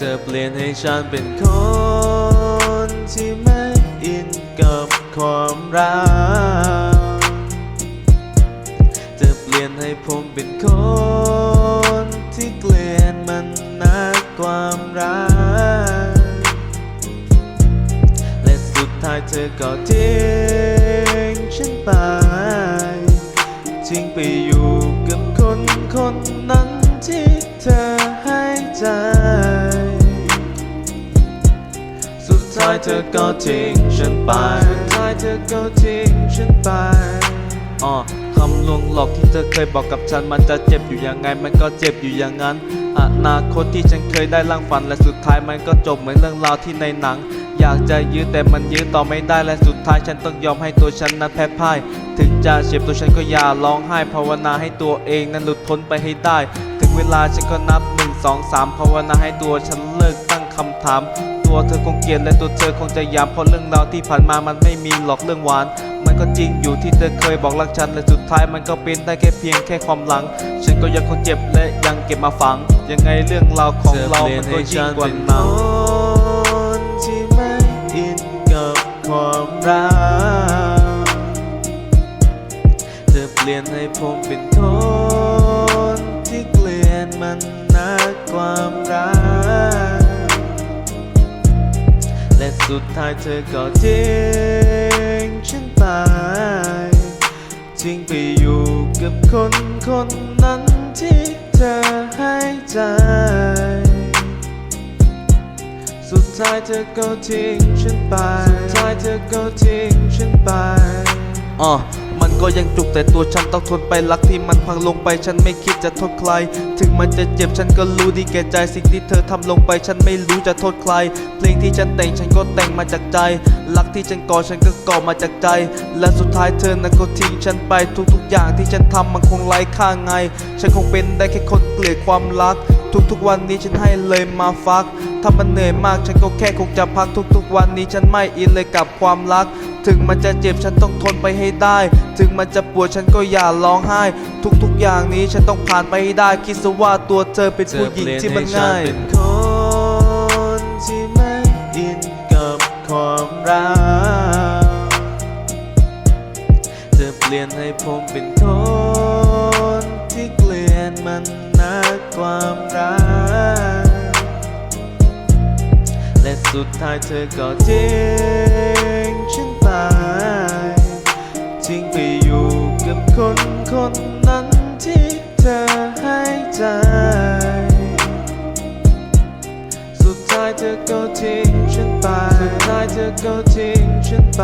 เธอเปลี่ยนให้ฉันเป็นคนที่ไม่อินกับความรัก เธอเปลี่ยนให้ผมเป็นคนที่เกลียดมันนักความรัก และสุดท้ายเธอก็ทิ้งฉันไปทิ้งไปอยู่ ธอก็ทิ้งฉันไปสุดท้ายเธอก็ทิ้งฉันไปอ๋อคำลวงหลอกที่เธอเคยบอกกับฉันมันจะเจ็บอยู่ยังไงมันก็เจ็บอยู่อย่างนั้นอนาคตที่ฉันเคยได้ร่างฝันและสุดท้ายมันก็จบเหมือนเรื่องราวที่ในหนัง อยากจะยื้อแต่มันยื้อต่อไม่ได้และสุดท้ายฉันต้องยอมให้ตัวฉันนั้นแพ้พ่าย ถึงจะเจ็บตัวฉันก็อย่าร้องไห้ภาวนาให้ตัวเองนั้นหลุดพ้นไปให้ได้ ถึงเวลาฉันก็นับหนึ่งสองสามภาวนาให้ตัวฉันเลิกตั้งคำถาม ตัวเธอคงเกลียดและตัวเธอคงจะยามเพราะเรื่องราวที่ผ่านมามันไม่มีหรอกเรื่องหวาน มันก็จริงอยู่ที่เธอเคยบอกรักฉันและสุดท้ายมันก็เป็นได้แค่เพียงแค่ความหลัง ฉันก็ยังคงเจ็บและยังเก็บมาฝัง ยังไงเรื่องราวของเรา มันก็ยิ่งกว่าหนังที่ไม่อินกับความรัก สุดท้ายเธอก็ทิ้งฉันไปทิ้งไปอยู่กับคนคนนั้นที่เธอให้ใจ สุดท้ายเธอก็ทิ้งฉันไป สุดท้ายเธอก็ทิ้งฉันไปอ๋อ ก็ยังจุกแต่ตัวฉันต้องทนไปรักที่มันพังลงไปฉันไม่คิดจะโทษใคร ถึงมันจะเจ็บฉันก็รู้ดีแก่ใจสิ่งที่เธอทำลงไปฉันไม่รู้จะโทษใคร เพลงที่ฉันแต่งฉันก็แต่งมาจากใจ รักที่ฉันก่อฉันก็ก่อมาจากใจ และสุดท้ายเธอนั้นก็ทิ้งฉันไปทุกๆ อย่างที่ฉันทำมันคงไร้ค่าไง ฉันคงเป็นได้แค่คนเกลียดความรัก ทุกๆวันนี้ฉันให้เลยมาฟักถ้ามันเหนื่อยมากฉันก็แค่คงจะพักทุกๆ วันนี้ฉันไม่อินเลยกับความรัก ถึงมันจะเจ็บฉันต้องทนไปให้ได้ ถึงมันจะปวดฉันก็อย่าร้องไห้ ทุกๆอย่างนี้ฉันต้องผ่านไปให้ได้ คิดซะว่าตัวเธอเป็นผู้หญิงที่มันง่ายเป็นคนที่ไม่อินกับความรัก เธอเปลี่ยนให้ผมเป็นคนที่เกลียดมันนักความรัก และสุดท้ายเธอก็ทิ้ง คนคนนั้นที่เธอให้ใจ สุดท้ายเธอก็ทิ้งฉันไป สุดท้ายเธอก็ทิ้งฉันไป